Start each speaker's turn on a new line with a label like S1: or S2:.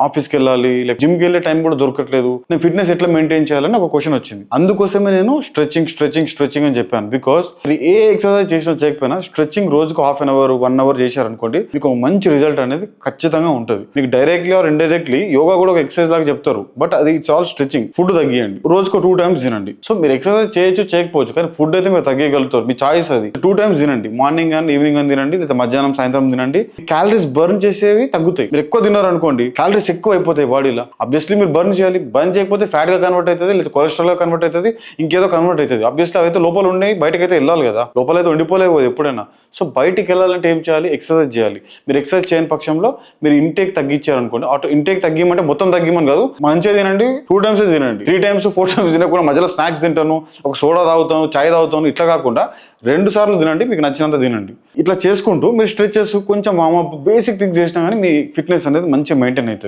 S1: ఆఫీస్కి వెళ్ళాలి లేక జిమ్కి వెళ్ళే టైం కూడా దొరకట్లేదు. నేను ఫిట్నెస్ ఎట్లా మెయింటైన్ చేయాలని ఒక క్వశ్చన్ వచ్చింది. అందుకోసమే నేను స్ట్రెచింగ్ స్ట్రెచింగ్ స్ట్రెచింగ్ అని చెప్పాను. బికాస్ మీరు ఏ ఎక్సర్సైజ్ చేసినా చేయకపోయినా స్ట్రెచింగ్ రోజుకు half an hour one hour చేశారనుకోండి మీకు ఒక మంచి రిజల్ట్ అనేది ఖచ్చితంగా ఉంటుంది. మీకు డైరెక్ట్లీ ఆర్ ఇండైరెక్ట్లీ యోగా కూడా ఒక ఎక్సర్సైజ్ లాగా చెప్తారు. బట్ అది ఇట్స్ ఆల్ స్ట్రెచింగ్ ఫుడ్ తగ్గియండి. రోజుకు టూ టైమ్స్ తినండి. సో మీరు ఎక్సర్సైజ్ చేయొచ్చు చేయకపోవచ్చు కానీ ఫుడ్ అయితే మీరు తగ్గగలుగుతారు. మీ చాయిస్ అది. టూ టైమ్స్ తినండి. మార్నింగ్ అండ్ ఈవినింగ్ అని తినండి లేదా మధ్యాహ్నం సాయంత్రం తినండి. క్యాలరీస్ బర్న్ చేసేవి తగ్గుతాయి. మీరు ఎక్కువ తిన్నారనుకోండి అనుకోండి ఎక్కువ అయిపోతాయి బాడీలో. అబ్వియస్లీ మీరు బర్న్ చేయాలి. బర్న్ చేయకపోతే ఫ్యాట్గా కన్వర్ట్ అవుతుంది లేదా కొలెస్ట్రాల్గా కన్వర్ట్ అవుతుంది ఇంకేదో కన్వర్ట్ అవుతుంది. అబ్వియస్లీ అవైతే లోపల ఉన్నాయి బయటకు అయితే వెళ్ళాలి కదా. లోపల అయితే ఉండిపోలేవు ఎప్పుడైనా. సో బయటికి వెళ్ళాలంటే ఏం చేయాలి? ఎక్సర్సైజ్ చేయాలి. మీరు ఎక్సర్సైజ్ చేయని పక్షంలో మీరు ఇంటేక్ తగ్గించారనుకోండి. ఆటో ఇంటేక్ తగ్గిమంటే మొత్తం తగ్గిమని కాదు. మంచిగా తినండి టూ టైమ్స్ తినండి. త్రీ టైమ్స్ ఫోర్ టైమ్స్ తినకుండా మధ్యలో స్నాక్స్ తింటాను ఒక సోడా తాగుతాను చాయ్ తాగుతాను ఇట్లా కాకుండా రెండు సార్లు తినండి మీకు నచ్చినంత తినండి. ఇట్లా చేసుకుంటూ మీరు స్ట్రెచెస్ కొంచెం వామప్ బేసిక్ థింగ్స్ చేసినా కానీ మీ ఫిట్నెస్ అనేది మంచిగా మెయింటైన్ అవుతుంది.